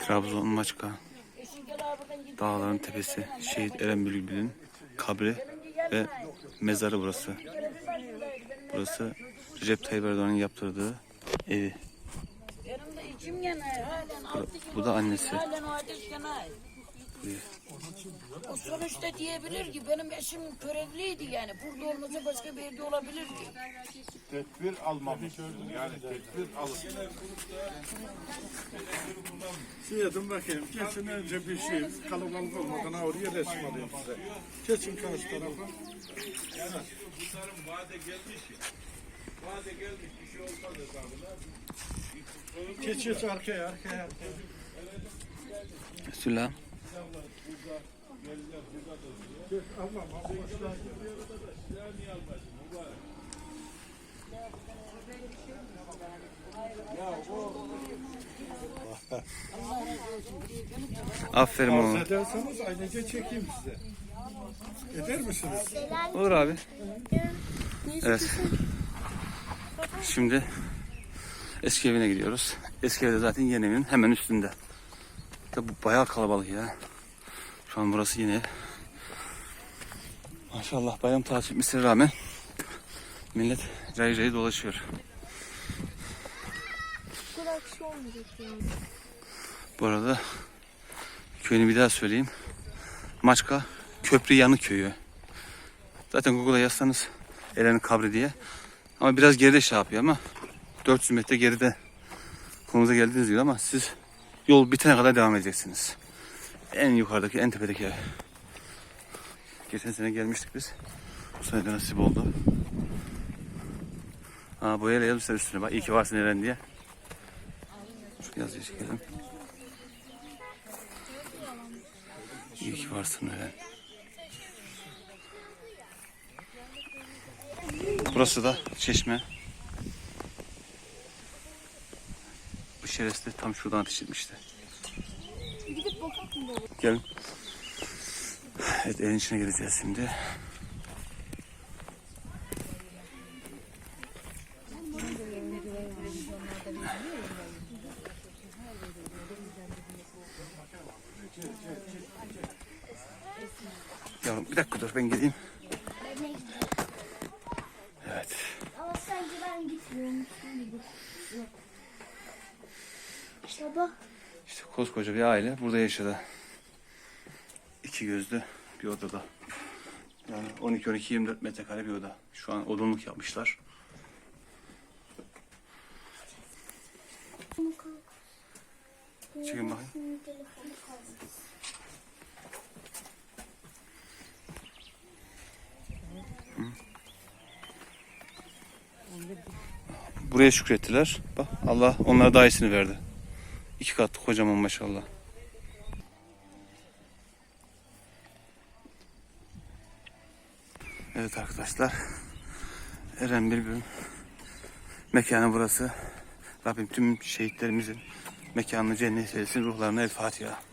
Trabzon Maçka Dağların tepesi Şehit Eren Bülbül'ün kabri ve mezarı burası. Burası Recep Tayyip Erdoğan'ın yaptırdığı evi. Bu da annesi. Halen sonuçta diyebilir ki benim eşim görevliydi yani. Burada olmasa başka bir yerde olabilirdi. Tedbir almamışsın. Yani tedbir al. Sıyırdım bakayım. Geçin önce bir şey kalabalık olmadan oraya resim alayım size. Geçin karşı tarafa. Geç geç arkaya arkaya. Resulullah. Aferin Arz oğlum. ederseniz ailece çekeyim size. Eder misiniz? Olur abi. Evet. Şimdi eski evine gidiyoruz. Eski evde zaten yeni evin hemen üstünde. Tabi bu bayağı kalabalık ya. Şu an burası yeni ev. Maşallah bayram tatil etmesine rağmen millet cayır cayır dolaşıyor. Bu arada köyünü bir daha söyleyeyim. Maçka Köprü Yanı Köyü. Zaten Google'a yazsanız Eren'in kabri diye. Ama biraz geride şey yapıyor ama 400 metre geride konuza geldiğiniz gibi ama siz yol bitene kadar devam edeceksiniz. En yukarıdaki, en tepedeki ev. Geçen sene gelmiştik biz. Bu sene de nasip oldu. Ha yere yazmışlar üstüne bak. İyi ki varsın Eren diye. Şu yazıyı çekelim. İyi ki varsın Eren. Burası da çeşme. Bu şerefsiz de tam şuradan ateş etmişti. Gelin. Evet evin içine gireceğiz şimdi. Yavrum bir dakika dur ben geleyim. Evet. Ama sanki ben gitmiyormuşum gibi. Baba. İşte koskoca bir aile burada yaşadı. İki gözlü bir odada. Yani 12-12-24 metrekare bir oda. Şu an odunluk yapmışlar. Çekin bakayım. Buraya şükrettiler. Bak Allah onlara daha iyisini verdi. İki kat kocaman maşallah. Evet arkadaşlar. Eren Bülbül'ün mekanı burası. Rabbim tüm şehitlerimizin mekanını cennet eylesin. Ruhlarına el Fatiha.